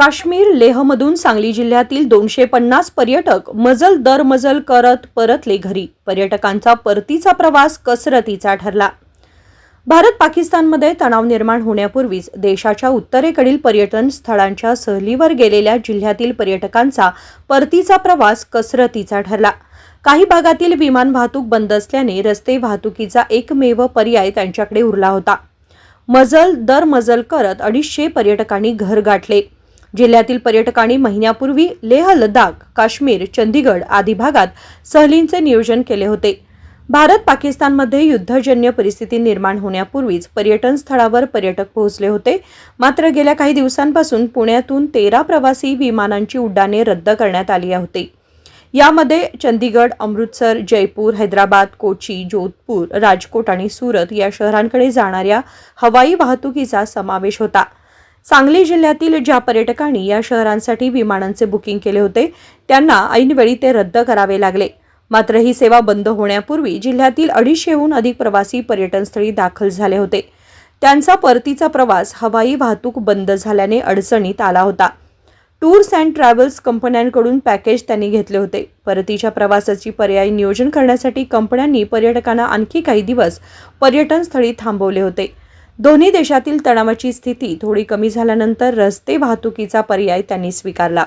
काश्मीर लेहमधून सांगली जिल्ह्यातील दोनशे पन्नास पर्यटक मजल दर मजल करत परतले घरी. पर्यटकांचा परतीचा प्रवास कसरतीचा ठरला. भारत पाकिस्तानमध्ये तणाव निर्माण होण्यापूर्वीच देशाच्या उत्तरेकडील पर्यटन स्थळांच्या सहलीवर गेलेल्या जिल्ह्यातील पर्यटकांचा परतीचा प्रवास कसरतीचा ठरला. काही भागातील विमान वाहतूक बंद असल्याने रस्ते वाहतुकीचा एकमेव पर्याय त्यांच्याकडे उरला होता. मजल दर मजल करत अडीचशे पर्यटकांनी घर गाठले. जिल्ह्यातील पर्यटकांनी महिन्यापूर्वी लेह लडाख काश्मीर चंदीगड आदी भागात सहलींचे नियोजन केले होते. भारत पाकिस्तानमध्ये युद्धजन्य परिस्थिती निर्माण होण्यापूर्वीच पर्यटन स्थळावर पर्यटक पोहोचले होते. मात्र गेल्या काही दिवसांपासून पुण्यातून तेरा प्रवासी विमानांची उड्डाणे रद्द करण्यात आली होती. यामध्ये चंदीगड अमृतसर जयपूर हैदराबाद कोची जोधपूर राजकोट आणि सुरत या शहरांकडे जाणाऱ्या हवाई वाहतुकीचा समावेश होता. सांगली जिल्ह्यातील ज्या पर्यटकांनी या शहरांसाठी विमानांचे बुकिंग केले होते त्यांना ऐनवेळी ते रद्द करावे लागले. मात्र ही सेवा बंद होण्यापूर्वी जिल्ह्यातील अडीचशेहून अधिक प्रवासी पर्यटनस्थळी दाखल झाले होते. त्यांचा परतीचा प्रवास हवाई वाहतूक बंद झाल्याने अडचणीत आला होता. टूर्स अँड ट्रॅव्हल्स कंपन्यांकडून पॅकेज त्यांनी घेतले होते. परतीच्या प्रवासाची पर्यायी नियोजन करण्यासाठी कंपन्यांनी पर्यटकांना आणखी काही दिवस पर्यटनस्थळी थांबवले होते. दोन्ही देशातील तणावाची स्थिती थोडी कमी झाल्यानंतर रस्ते वाहतुकीचा पर्याय त्यांनी स्वीकारला.